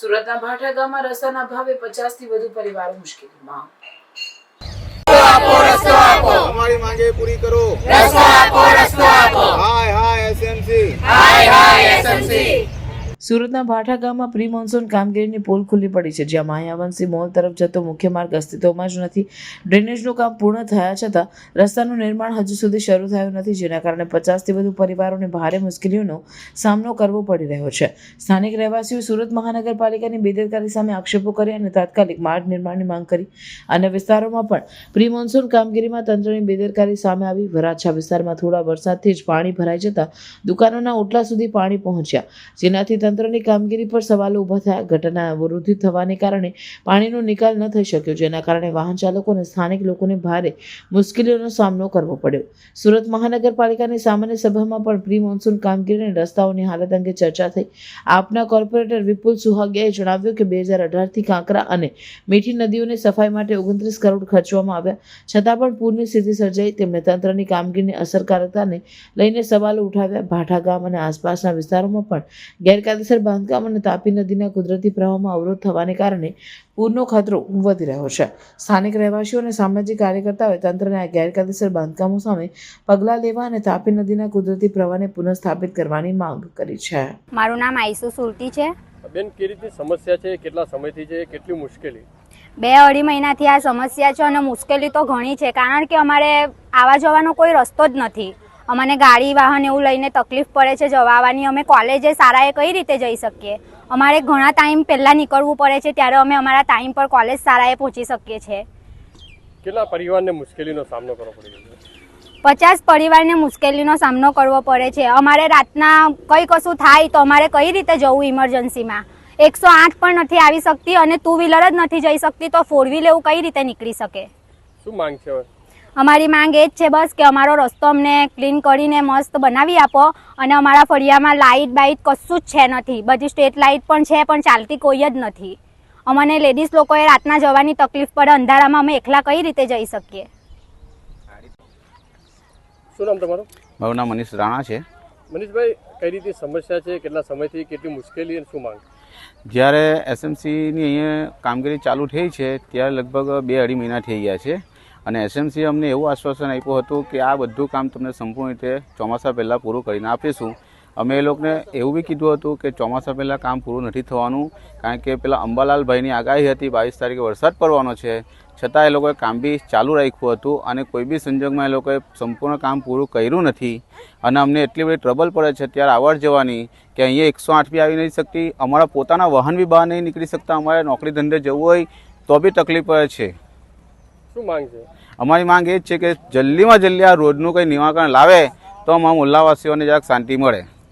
સુરતના ભાઠા ગામમાં રસ્તાના અભાવે પચાસથી વધુ પરિવારો મુશ્કેલીમાં. અમારી માંગે પૂરી કરો. Hi hi SMC. સુરતના ભાઠા ગામમાં પ્રી મોન્સૂન કામગીરીની પોલ ખુલ્લી પડી છે, જ્યાં માયાવંશી મોલ તરફ જતો મુખ્ય માર્ગ અસ્તિત્વમાં જ નથી. ડ્રેનેજનું કામ પૂર્ણ થયા છતાં રસ્તાનું નિર્માણ હજુ સુધી શરૂ થયું નથી, જેના કારણે પચાસથી વધુ પરિવારોને ભારે મુશ્કેલીઓનો સામનો કરવો પડી રહ્યો છે. સ્થાનિક રહેવાસીઓ સુરત મહાનગરપાલિકાની બેદરકારી સામે આક્ષેપો કરી અને તાત્કાલિક માર્ગ નિર્માણની માંગ કરી. અન્ય વિસ્તારોમાં પણ પ્રી મોન્સૂન કામગીરીમાં તંત્રની બેદરકારી સામે આવી. વરાછા વિસ્તારમાં થોડા વરસાદથી જ પાણી ભરાઈ જતા દુકાનોના ઓટલા સુધી પાણી પહોંચ્યા, જેનાથી તંત્રની કામગીરી પર સવાલો ઊભા થયા. ઘટના અવરોધિત થવાને કારણે પાણીનો નિકાલ ન થઈ શક્યો, જેના કારણે વાહન ચાલકો અને સ્થાનિક લોકોને ભારે મુશ્કેલીઓનો સામનો કરવો પડ્યો. સુરત મહાનગરપાલિકાની સામાન્ય સભામાં પણ પ્રી મોન્સૂન કામગીરી અને રસ્તાઓની હાલત અંગે ચર્ચા થઈ. આપના કોર્પોરેટર વિપુલ સુહાગિયાએ જણાવ્યું કે બે હજાર અઢારથી કાંકરા અને મીઠી નદીઓની સફાઈ માટે ઓગણત્રીસ કરોડ ખર્ચવામાં આવ્યા. છતાં પણ પૂરની સ્થિતિ સર્જાઈ. તેમણે તંત્રની કામગીરીની અસરકારકતાને લઈને સવાલો ઉઠાવ્યા. ભાઠા ગામ અને આસપાસના વિસ્તારોમાં પણ ગેરકાયદેસર બાંધકામ અને તાપી નદીના કુદરતી પ્રવાહમાં અવરોધ થવાને કારણે પૂરનો ખતરો વધી રહ્યો છે. સ્થાનિક રહેવાસીઓ અને સામાજિક કાર્યકર્તાઓએ તંત્રને આ ગેરકાયદેસર બાંધકામો સામે પગલાં લેવા અને તાપી નદીના કુદરતી પ્રવાહને પુનઃસ્થાપિત કરવાની માંગ કરી છે. મારું નામ આઈસુ સુરતી છે. બેન કે રીતની સમસ્યા છે? કેટલા સમયથી છે? કેટલી મુશ્કેલી? બે અઢી મહિનાથી આ સમસ્યા છે અને મુશ્કેલી તો ઘણી છે કારણ કે અમારે આવવા જવાનો કોઈ રસ્તો જ નથી. અમને ગાડી વાહન એવું લઈને તકલીફ પડે છે જવા આવવાની અમે કોલેજે સારાએ કઈ રીતે જઈ શકીએ? અમારે ઘણા ટાઈમ પહેલાં નીકળવું પડે છે ત્યારે અમે અમારા ટાઈમ પર કોલેજ સારાએ પહોંચી શકીએ છીએ કેટલા પરિવારને મુશ્કેલીનો સામનો કરવો પડે છે? પચાસ પરિવારને મુશ્કેલીનો સામનો કરવો પડે છે. અમારે રાતના કંઈ કશું થાય તો અમારે કઈ રીતે જવું ઇમરજન્સીમાં? એકસો આઠ પણ નથી આવી શકતી અને ટુ વ્હીલર જ નથી જઈ શકતી તો ફોર વ્હીલ એવું કઈ રીતે નીકળી શકે? શું માંગ છે હવે? અમારી માંગ એ જ છે બસ કે અમારો રસ્તો અમને ક્લીન કરીને મસ્ત બનાવી આપો અને અમારા ફળિયામાં લાઇટ બાઇટ કશું જ છે નથી. બધી સ્ટ્રીટ લાઇટ પણ છે પણ ચાલતી કોઈ જ નથી. અમને લેડીઝ લોકોએ રાતના જવાની તકલીફ પડે અંધારામાં અમે એકલા કઈ રીતે જઈ શકીએ? શું નામ તમારું? મારું નામ મનીષ રાણા છે. મનીષભાઈ કઈ રીતની સમસ્યા છે કેટલા સમયથી કેટલી મુશ્કેલી અને શું માંગ? જ્યારે એસએમસીની અહીંયા કામગીરી ચાલુ થઈ છે ત્યારે લગભગ બે અઢી મહિના થઈ ગયા છે. અને એસએમસી અમને એવું આશ્વાસન આપ્યું હતું કે આ બધું કામ તમને સંપૂર્ણ રીતે ચોમાસા પહેલાં પૂરું કરીને આપીશું. અમે એ લોકોને એવું બી કીધું હતું કે ચોમાસા પહેલાં કામ પૂરું નથી થવાનું, કારણ કે પેલા અંબાલાલભાઈની આગાહી હતી બાવીસ તારીખે વરસાદ પડવાનો છે. છતાં એ લોકોએ કામ બી ચાલુ રાખ્યું હતું અને કોઈ બી સંજોગમાં એ લોકોએ સંપૂર્ણ કામ પૂરું કર્યું નથી. અને અમને એટલી બધી ટ્રબલ પડે છે ત્યારે આવડ જવાની કે અહીંયા એકસો આઠ બી આવી નહીં શકતી, અમારા પોતાના વાહન બી બહાર નહીં નીકળી શકતા, અમારે નોકરી ધંધે જવું હોય તો બી તકલીફ પડે છે. શું માંગ છે? અમારી માંગ એ જ છે કે જલ્દીમાં જલ્દી આ રોડનું કંઈ નિવારણ લાવે તો અમારા મુલ્લાવાસીઓને જરાક શાંતિ મળે.